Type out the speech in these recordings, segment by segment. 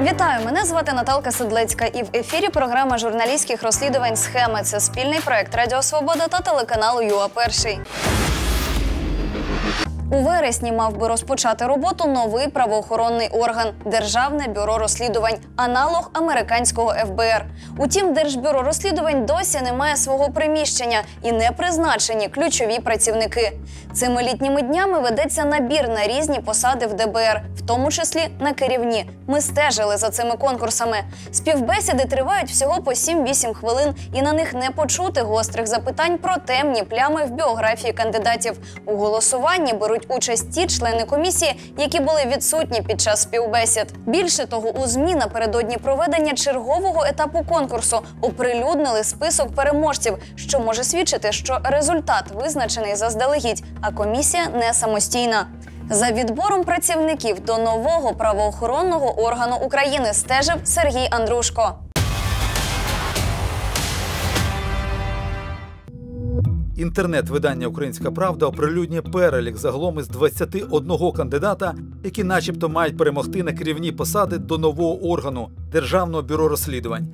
Вітаю, мене звати Наталка Седлецька, і в ефірі програма журналістських розслідувань Схеми. Це спільний проект Радіо Свобода та телеканалу ЮА Перший. У вересні мав би розпочати роботу новий правоохоронний орган Державне бюро розслідувань, аналог американського ФБР. Утім, Держбюро розслідувань досі не має свого приміщення і не призначені ключові працівники. Цими літніми днями ведеться набір на різні посади в ДБР, в тому числі на керівні. Ми стежили за цими конкурсами. Співбесіди тривають всього по 7-8 хвилин, і на них не почути гострих запитань про темні плями в біографії кандидатів. У голосуванні беруть участь ті члени комісії, які були відсутні під час співбесід. Більше того, у змі напередодні проведення чергового етапу конкурсу оприлюднили список переможців, що може свідчити, що результат визначений заздалегідь, а комісія не самостійна. За відбором працівників до нового правоохоронного органу України стежив Сергій Андрушко. Інтернет-видання Українська Правда оприлюднює перелік загалом із 21 кандидата, які, начебто, мають перемогти на керівні посади до нового органу Державного бюро розслідувань.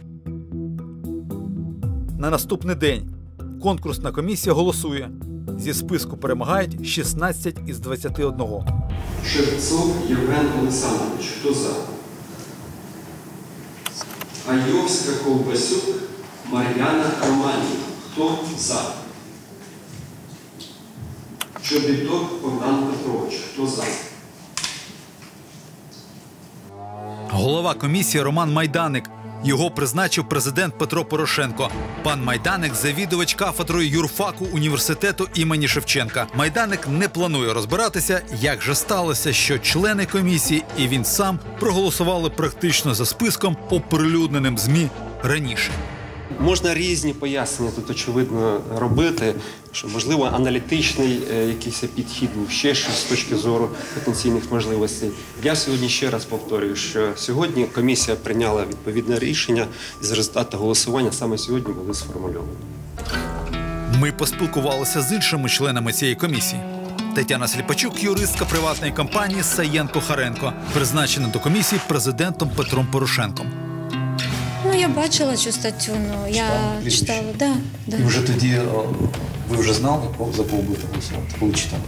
На наступний день конкурсна комісія голосує. Зі списку перемагають 16 із 21. Шевцов Євген Олександрович. Хто за? Айовська Ковбасюк Мар'яна Романівна. Хто за? Чобіток Богдан Петрович. Хто за? Голова комісії Роман Майданик. Його призначив президент Петро Порошенко. Пан Майданик завідувач кафедрою юрфаку університету імені Шевченка. Майданик не планує розбиратися, як же сталося, що члени комісії і він сам проголосували практично за списком, оприлюдненим змі раніше. Можна різні пояснення тут очевидно робити, що можливо аналітичний е, якийсь підхід був ще щось з точки зору потенційних можливостей. Я сьогодні ще раз повторюю, що сьогодні комісія прийняла відповідне рішення, і з результату голосування саме сьогодні були сформульовані. Ми поспілкувалися з іншими членами цієї комісії. Тетяна Сліпачук, юристка приватної компанії Саєнко Харенко, призначена до комісії президентом Петром Порошенком. Я бачила цю статтю, ну я Читала? читала, да, да. І вже тоді ви вже знали, за кого будете голосувати, коли читали?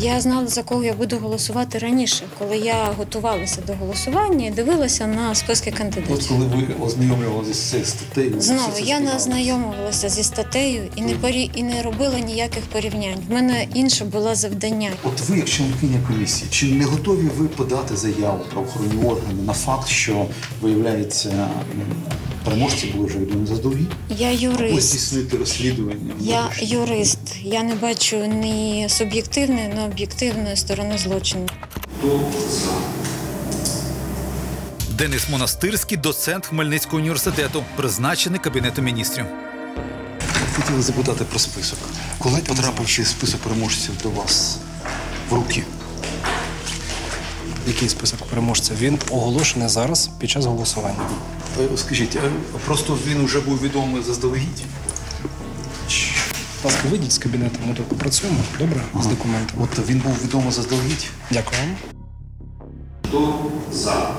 Я знала, за кого я буду голосувати раніше, коли я готувалася до голосування і дивилася на списки От кандидатів. коли ви ознайомлювалися з цією статтею, Знову я не співпало? ознайомувалася зі статтею і не порі... і не робила ніяких порівнянь. В мене інше було завдання. От ви, як членкиня комісії, чи не готові ви подати заяву правоохоронні органи на факт, що виявляється переможці були вже відомі заздалегідь? Я юрист. здійснити розслідування? Я юрист. Я не бачу ні суб'єктивної, ні об'єктивної сторони злочину. Хто за? Денис Монастирський, доцент Хмельницького університету, призначений кабінетом міністрів. Хотіли запитати про список. Коли потрапив цей список переможців до вас в руки? Який список переможців? Він оголошений зараз під час голосування. Е, Скажіть, е, просто він вже був відомий заздалегідь? Будь ласка, вийдіть з кабінету, ми тут попрацюємо. Добре? З документами. От він був відомий заздалегідь? Дякую вам. Хто за?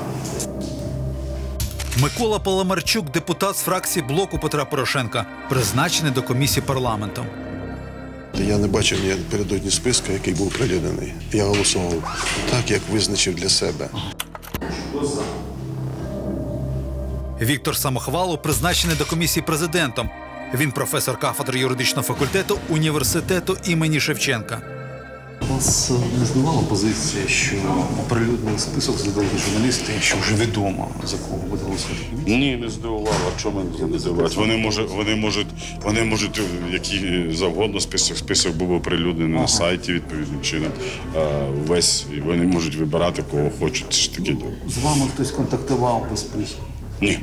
Микола Паламарчук, депутат з фракції блоку Петра Порошенка, призначений до комісії парламенту. Я не бачив ні напередодні списка, який був прилюднений. Я голосував так, як визначив для себе. Хто за? Віктор Самохвалов призначений до комісії президентом. Він професор кафедри юридичного факультету університету імені Шевченка. Вас е, не здивувала позиція, що оприлюднили список заздалегідь журналісти, що вже відомо за кого буде голосувати? Ні, не здивувало. А чому не здивувати? Вони можуть, вони можуть, вони можуть е, який завгодно список. Список був оприлюднений на сайті відповідним чином. Весь і вони можуть вибирати кого хочуть. Це ж такі. З вами хтось контактував по списку? Ні.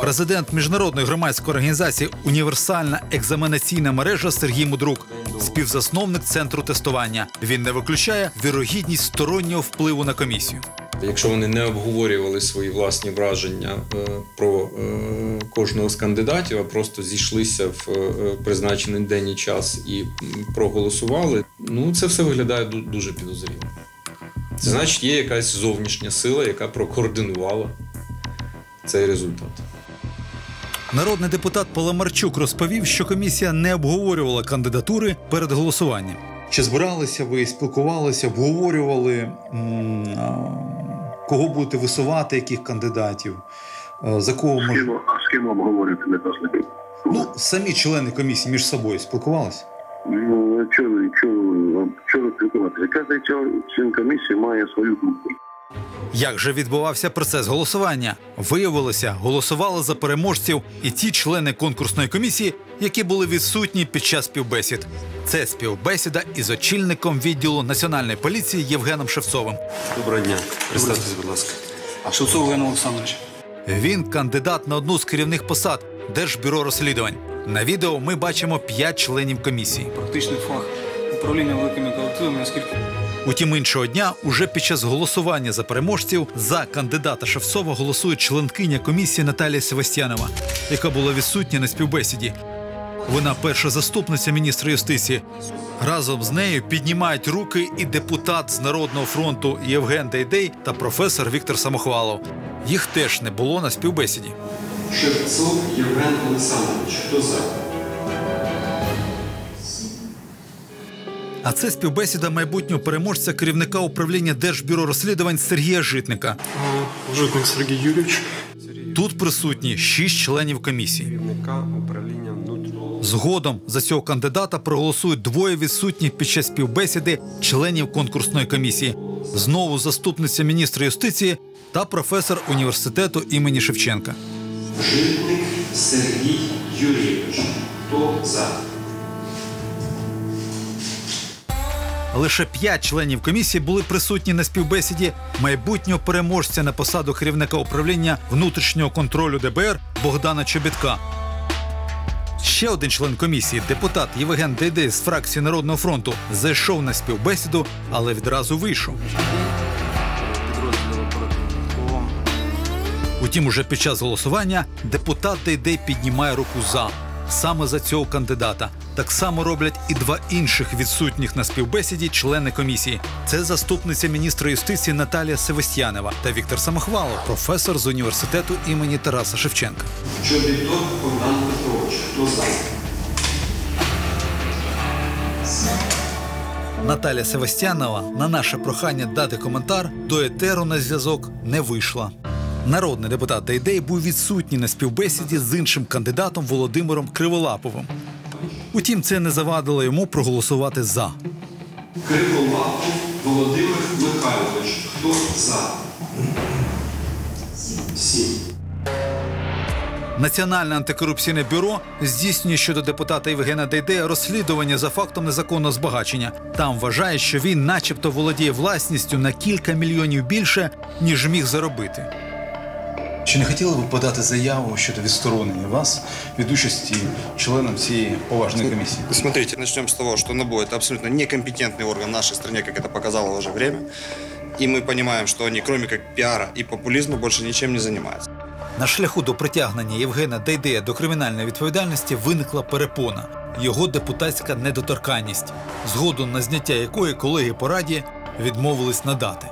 Президент міжнародної громадської організації Універсальна екзаменаційна мережа Сергій Мудрук, співзасновник центру тестування. Він не виключає вірогідність стороннього впливу на комісію. Якщо вони не обговорювали свої власні враження е, про е, кожного з кандидатів, а просто зійшлися в е, призначений день і час і проголосували, ну це все виглядає дуже підозріло. Це значить, є якась зовнішня сила, яка прокоординувала цей результат. Народний депутат Паламарчук розповів, що комісія не обговорювала кандидатури перед голосуванням. Чи збиралися ви, спілкувалися, обговорювали, кого будете висувати, яких кандидатів, за кого мож... а з ким обговорювати не дослідки? Ну, самі члени комісії між собою спілкувалися? Ну, чого, чого, чого спілкуватися? Кожен член комісії має свою думку. Як же відбувався процес голосування? Виявилося, голосували за переможців і ті члени конкурсної комісії, які були відсутні під час співбесід. Це співбесіда із очільником відділу національної поліції Євгеном Шевцовим. Доброго дня. Представтесь, будь ласка. А Шевцов Євген Олександрович. Він кандидат на одну з керівних посад Держбюро розслідувань. На відео ми бачимо п'ять членів комісії. Практичний фах управління великими колективами, наскільки Утім, іншого дня, уже під час голосування за переможців за кандидата Шевцова голосує членкиня комісії Наталія Севастьянова, яка була відсутня на співбесіді. Вона перша заступниця міністра юстиції. Разом з нею піднімають руки і депутат з Народного фронту Євген Дейдей та професор Віктор Самохвалов. Їх теж не було на співбесіді. Шевцов Євген Олександрович. Хто за? А це співбесіда майбутнього переможця керівника управління Держбюро розслідувань Сергія Житника. Житник Сергій Юрійович. Тут присутні шість членів комісії. Згодом за цього кандидата проголосують двоє відсутніх під час співбесіди членів конкурсної комісії. Знову заступниця міністра юстиції та професор університету імені Шевченка. Житник Сергій Юрійович. Хто за? Лише п'ять членів комісії були присутні на співбесіді майбутнього переможця на посаду керівника управління внутрішнього контролю ДБР Богдана Чобітка. Ще один член комісії, депутат Євген Дейдей з фракції Народного фронту, зайшов на співбесіду, але відразу вийшов. Утім, уже під час голосування депутат Дейдей піднімає руку за саме за цього кандидата. Так само роблять і два інших відсутніх на співбесіді члени комісії. Це заступниця міністра юстиції Наталія Севестьянова та Віктор Самохвалов, професор з університету імені Тараса Шевченка. Чобіток Богдан Петрович. Хто за? Наталя Севастьянова на наше прохання дати коментар до етеру на зв'язок не вийшла. Народний депутат Дейдей був відсутній на співбесіді з іншим кандидатом Володимиром Криволаповим. Утім, це не завадило йому проголосувати за. Криволапов Володимир Михайлович. Хто за? Сім. Національне антикорупційне бюро здійснює щодо депутата Євгена Дейдея розслідування за фактом незаконного збагачення. Там вважають, що він, начебто, володіє власністю на кілька мільйонів більше, ніж міг заробити. Чи не хотіли ви подати заяву щодо відсторонення вас від участі членом цієї поважної комісії? Смотрите, начнем с того, что НАБУ – это абсолютно некомпетентный орган в нашей стране, как это показало уже время. И мы понимаем, что они, кроме как пиара и популизма, больше ничем не занимаются. На шляху до притягнення Євгена Дейдея до кримінальної відповідальності виникла перепона його депутатська недоторканність, згоду на зняття якої колеги по раді відмовились надати.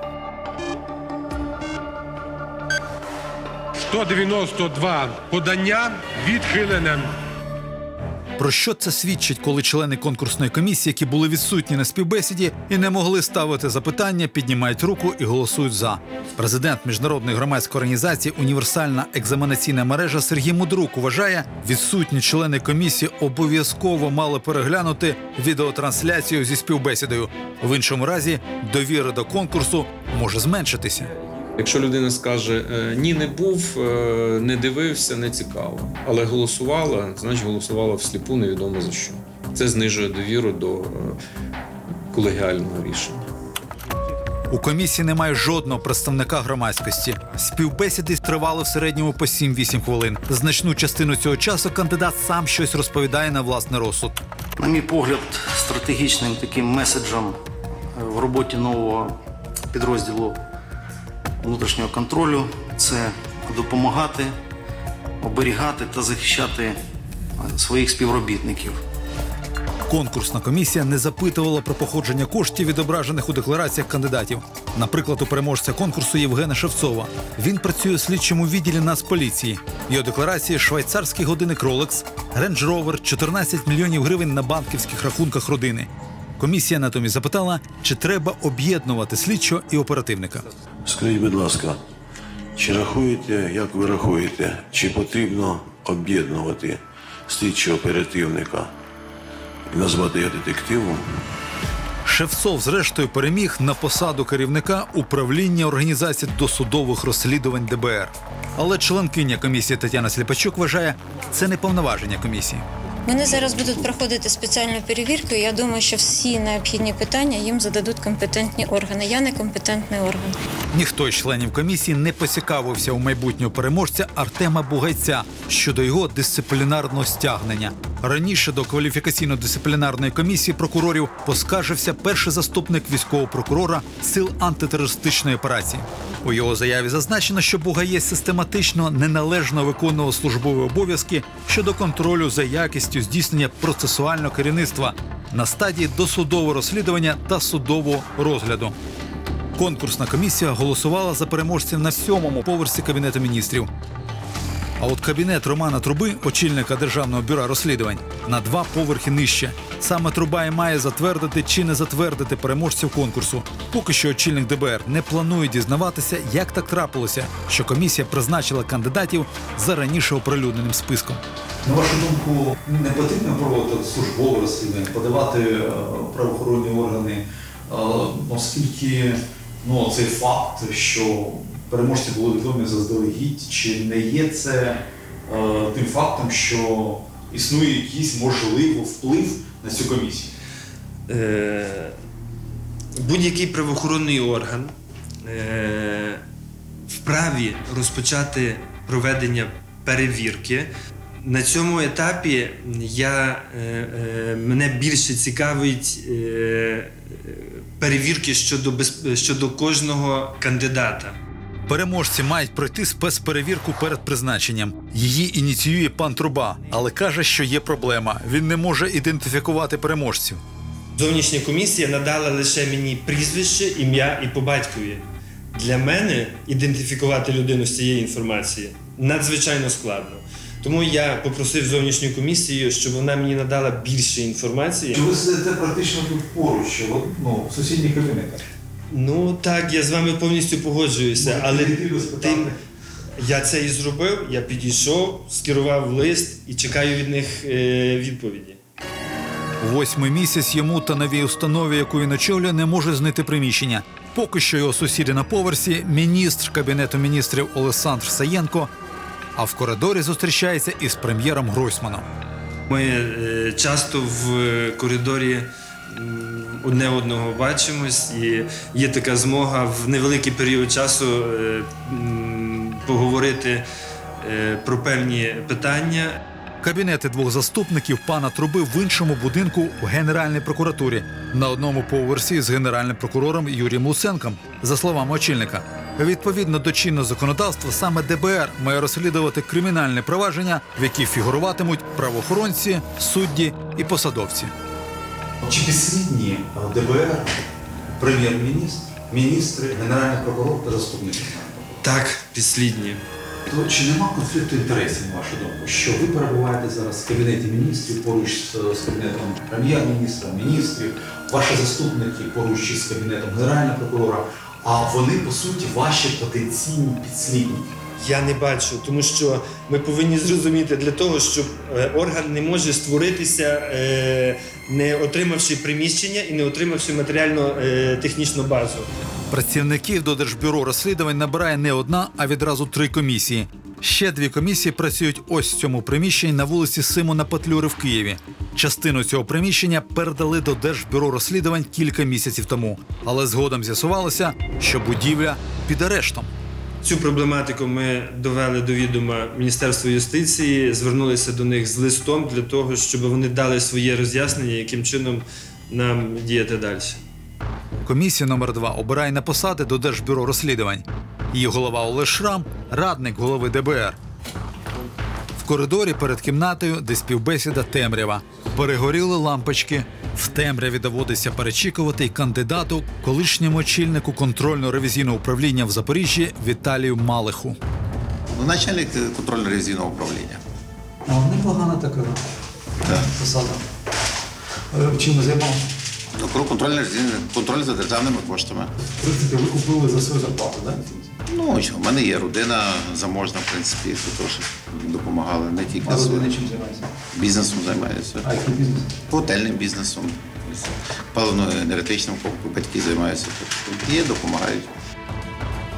192 подання відхилене. Про що це свідчить, коли члени конкурсної комісії, які були відсутні на співбесіді і не могли ставити запитання, піднімають руку і голосують за. Президент міжнародної громадської організації Універсальна екзаменаційна мережа Сергій Мудрук вважає, відсутні члени комісії обов'язково мали переглянути відеотрансляцію зі співбесідою. В іншому разі довіра до конкурсу може зменшитися. Якщо людина скаже е, ні, не був, е, не дивився, не цікаво, але голосувала, значить голосувала всліпу, невідомо за що. Це знижує довіру до е, колегіального рішення. У комісії немає жодного представника громадськості. Співбесіди тривали в середньому по 7-8 хвилин. Значну частину цього часу кандидат сам щось розповідає на власний розсуд. На мій погляд, стратегічним таким меседжем в роботі нового підрозділу внутрішнього контролю це допомагати, оберігати та захищати е, своїх співробітників. Конкурсна комісія не запитувала про походження коштів, відображених у деклараціях кандидатів. Наприклад, у переможця конкурсу Євгена Шевцова. Він працює у слідчому відділі Нацполіції. Його декларації швейцарський годинник Rolex, Range Rover, 14 мільйонів гривень на банківських рахунках родини. Комісія натомість запитала, чи треба об'єднувати слідчого і оперативника. Скажіть, будь ласка, чи рахуєте, як ви рахуєте, чи потрібно об'єднувати слідчого оперативника і назвати його детективом? Шевцов, зрештою, переміг на посаду керівника управління організації досудових розслідувань ДБР. Але членкиня комісії Тетяна Сліпачук вважає, це не повноваження комісії. Вони зараз будуть проходити спеціальну перевірку. і Я думаю, що всі необхідні питання їм зададуть компетентні органи. Я не компетентний орган. Ніхто з членів комісії не поцікавився у майбутнього переможця Артема Бугайця щодо його дисциплінарного стягнення. Раніше до кваліфікаційно-дисциплінарної комісії прокурорів поскаржився перший заступник військового прокурора сил антитерористичної операції. У його заяві зазначено, що Бугаєць систематично неналежно виконував службові обов'язки щодо контролю за якістю здійснення процесуального керівництва на стадії досудового розслідування та судового розгляду. Конкурсна комісія голосувала за переможців на сьомому поверсі кабінету міністрів. А от кабінет Романа Труби, очільника державного бюро розслідувань, на два поверхи нижче. Саме труба і має затвердити чи не затвердити переможців конкурсу. Поки що очільник ДБР не планує дізнаватися, як так трапилося, що комісія призначила кандидатів за раніше оприлюдненим списком. На вашу думку, не потрібно проводити службове розслідування, подавати е, правоохоронні органи, е, оскільки ну, цей факт, що переможці були відомі заздалегідь, чи не є це е, тим фактом, що існує якийсь можливо вплив на цю комісію? Е, будь-який правоохоронний орган е, вправі розпочати проведення перевірки. На цьому етапі я, мене більше цікавить перевірки щодо, щодо кожного кандидата. Переможці мають пройти спецперевірку перед призначенням. Її ініціює пан Труба, але каже, що є проблема. Він не може ідентифікувати переможців. Зовнішня комісія надала лише мені прізвище, ім'я і по батькові. Для мене ідентифікувати людину з цієї інформації надзвичайно складно. Тому я попросив зовнішню комісію, щоб вона мені надала більше інформації. Чи ви сидите практично тут поруч, ну, в сусідніх кабінетах? Ну так, я з вами повністю погоджуюся, але тим я це і зробив. Я підійшов, скерував лист і чекаю від них е, відповіді. Восьмий місяць йому та новій установі, яку він очолює, не може знайти приміщення. Поки що його сусіди на поверсі, міністр кабінету міністрів Олександр Саєнко, а в коридорі зустрічається із прем'єром Гройсманом. Ми е, часто в е, коридорі одне одного бачимось, і є така змога в невеликий період часу е, поговорити е, про певні питання. Кабінети двох заступників пана Труби в іншому будинку в Генеральній прокуратурі на одному поверсі з генеральним прокурором Юрієм Луценком, за словами очільника. Відповідно до чинного законодавства, саме ДБР має розслідувати кримінальне провадження, в які фігуруватимуть правоохоронці, судді і посадовці. Чи підслідні е, ДБР, прем'єр-міністр, міністри, генеральний прокурор та заступники? Так, підслідні. То чи нема конфлікту інтересів, на вашу думку? Що ви перебуваєте зараз в кабінеті міністрів поруч з, з кабінетом прем'єр-міністра, міністрів, ваші заступники поруч із кабінетом генерального прокурора, а вони по суті ваші потенційні підслідники. Я не бачу, тому що ми повинні зрозуміти для того, щоб е, орган не може створитися, е, не отримавши приміщення і не отримавши матеріально-технічну базу. Працівників до Держбюро розслідувань набирає не одна, а відразу три комісії. Ще дві комісії працюють ось в цьому приміщенні на вулиці Симона Петлюри в Києві. Частину цього приміщення передали до Держбюро розслідувань кілька місяців тому, але згодом з'ясувалося, що будівля під арештом. Цю проблематику ми довели до відома Міністерства юстиції, звернулися до них з листом для того, щоб вони дали своє роз'яснення, яким чином нам діяти далі. Комісія номер 2 обирає на посади до Держбюро розслідувань. Її голова Олег Шрам, радник голови ДБР. В коридорі перед кімнатою, де співбесіда темрява. Перегоріли лампочки. В темряві доводиться перечікувати й кандидату, колишньому очільнику контрольно-ревізійного управління в Запоріжжі Віталію Малиху. Ну, начальник контрольно-ревізійного управління. А непогана така посада. Е, Чим ви? Ну, контроль, контроль за державними коштами. В принципі, ви купили за свою зарплату, так? Ну, що, в мене є родина заможна, в принципі, що теж допомагали не тільки А родина чим займається? бізнесом займаюся. А який бізнес? Готельним бізнесом, паливно-енергетичним батьки займаються. Тобто є, допомагають.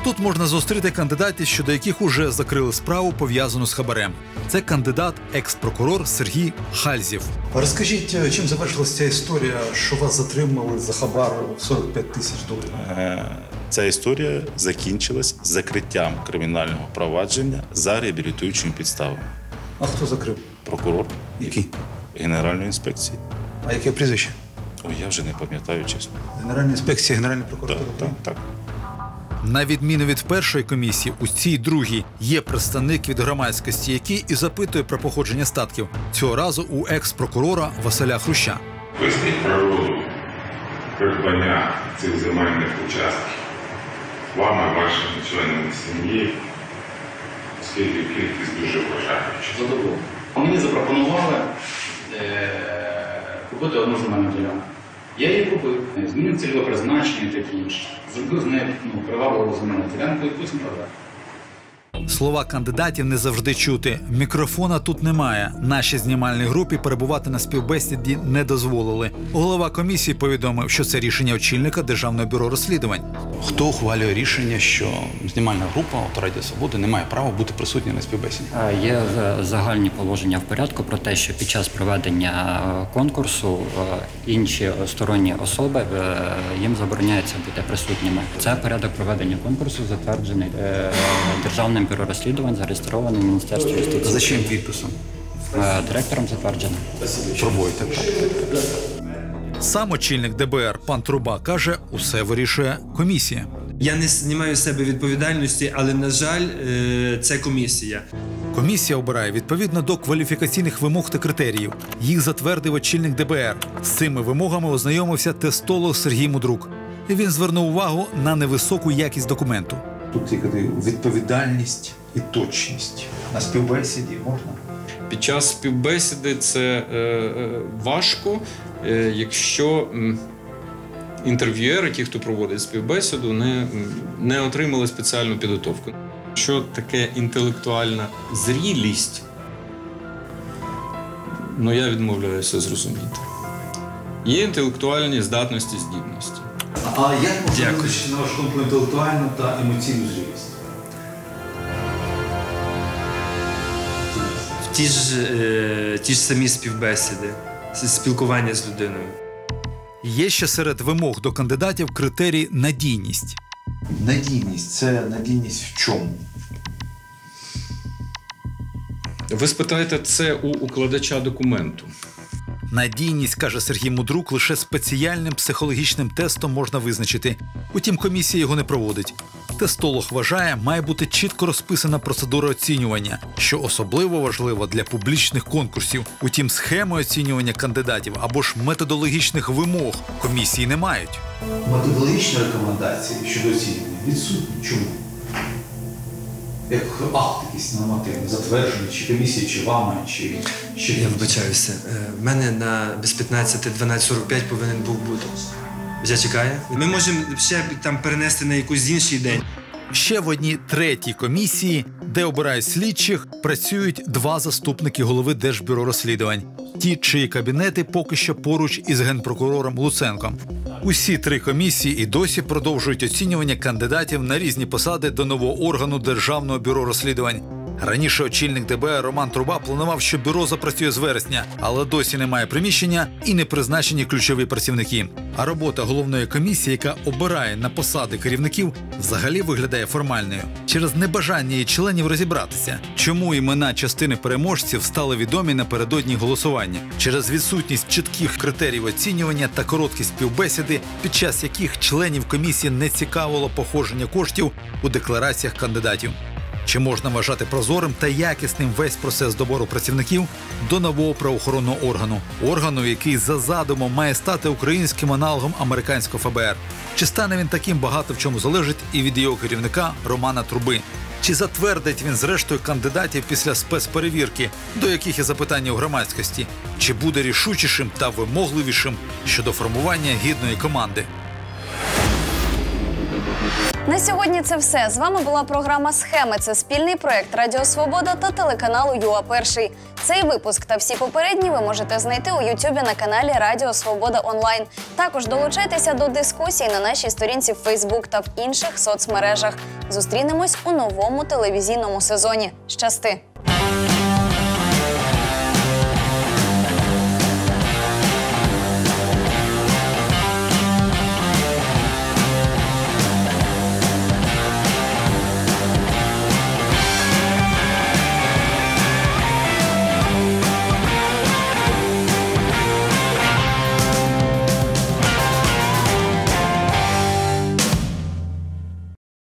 Тут можна зустріти кандидатів, щодо яких уже закрили справу пов'язану з хабарем. Це кандидат, екс-прокурор Сергій Хальзів. Розкажіть, е, чим завершилася ця історія, що вас затримали за хабар в 45 тисяч доларів? Ця історія закінчилась закриттям кримінального провадження за реабілітуючими підставами. А хто закрив? Прокурор Який? Генеральної інспекції. А яке прізвище? Ой, я вже не пам'ятаю, чесно. Генеральна інспекція, Генеральний прокурор. Так, так, так. На відміну від першої комісії, у цій другій є представник від громадськості, який і запитує про походження статків. Цього разу у екс-прокурора Василя Хруща. Поясніть природу придбання цих земельних участків вами, вашими членами сім'ї, оскільки кількість дуже вражаюча. Задоволено. Мені запропонували е, купити одну земельну ділянку. Я її купив, змінив цільове призначення і таке інше. Зробив з нею ну, привабливу земельну ділянку і потім продав. Слова кандидатів не завжди чути. Мікрофона тут немає. Нашій знімальній групі перебувати на співбесіді не дозволили. Голова комісії повідомив, що це рішення очільника Державного бюро розслідувань. Хто ухвалює рішення, що знімальна група от Радіо Свободи не має права бути присутня на співбесіді? Е, Є е, загальні положення в порядку про те, що під час проведення е, конкурсу інші сторонні особи їм забороняється бути присутніми. Це порядок проведення конкурсу, затверджений Державним бюро розслідувань, зареєстрований в Міністерстві юстиції. За чим підписом? Е, Директором затверджений. Пробуйте. Сам очільник ДБР пан Труба каже, усе вирішує комісія. Я не знімаю з себе відповідальності, але на жаль, е, це комісія. Комісія обирає відповідно до кваліфікаційних вимог та критеріїв. Їх затвердив очільник ДБР. З цими вимогами ознайомився тестолог Сергій Мудрук. Він звернув увагу на невисоку якість документу. Тут є відповідальність і точність. На співбесіді можна? Під час співбесіди це е, е, важко, е, якщо інтерв'юери, ті, хто проводить співбесіду, не, не отримали спеціальну підготовку. Що таке інтелектуальна зрілість, ну я відмовляюся зрозуміти. Є інтелектуальні здатності, здібності. А як можна визначити, на вашу думку, інтелектуальну та емоційну зрілість? Ті ж, е, ті ж самі співбесіди, спілкування з людиною. Є ще серед вимог до кандидатів критерій надійність. Надійність це надійність в чому? Ви спитаєте це у укладача документу. Надійність, каже Сергій Мудрук, лише спеціальним психологічним тестом можна визначити. Утім, комісія його не проводить. Тестолог вважає, має бути чітко розписана процедура оцінювання, що особливо важливо для публічних конкурсів. Утім, схеми оцінювання кандидатів або ж методологічних вимог комісії не мають. Методологічні рекомендації щодо оцінювання відсутні. Чому? Як акт якийсь нормативний, затверджений, чи комісії, чи вами, чи, чи Я вибачаюся. Е, В мене на без 15 12.45 повинен був бути. Вже чекає? Ми можемо ще там перенести на якийсь інший день. Ще в одній третій комісії, де обирають слідчих, працюють два заступники голови Держбюро розслідувань. Ті, чиї кабінети поки що поруч із генпрокурором Луценком. Усі три комісії і досі продовжують оцінювання кандидатів на різні посади до нового органу Державного бюро розслідувань. Раніше очільник ДБР Роман Труба планував, що бюро запрацює з вересня, але досі немає приміщення і не призначені ключові працівники. А робота головної комісії, яка обирає на посади керівників, взагалі виглядає формальною через небажання її членів розібратися, чому імена частини переможців стали відомі напередодні голосування через відсутність чітких критеріїв оцінювання та короткі співбесіди, під час яких членів комісії не цікавило походження коштів у деклараціях кандидатів. Чи можна вважати прозорим та якісним весь процес добору працівників до нового правоохоронного органу, органу, який за задумом має стати українським аналогом американського ФБР? Чи стане він таким багато в чому залежить і від його керівника Романа Труби? Чи затвердить він зрештою кандидатів після спецперевірки, до яких є запитання у громадськості? Чи буде рішучішим та вимогливішим щодо формування гідної команди? На сьогодні це все. З вами була програма Схеми. Це спільний проект Радіо Свобода та телеканалу ЮА Перший. Цей випуск та всі попередні ви можете знайти у Ютубі на каналі Радіо Свобода Онлайн. Також долучайтеся до дискусій на нашій сторінці в Фейсбук та в інших соцмережах. Зустрінемось у новому телевізійному сезоні. Щасти!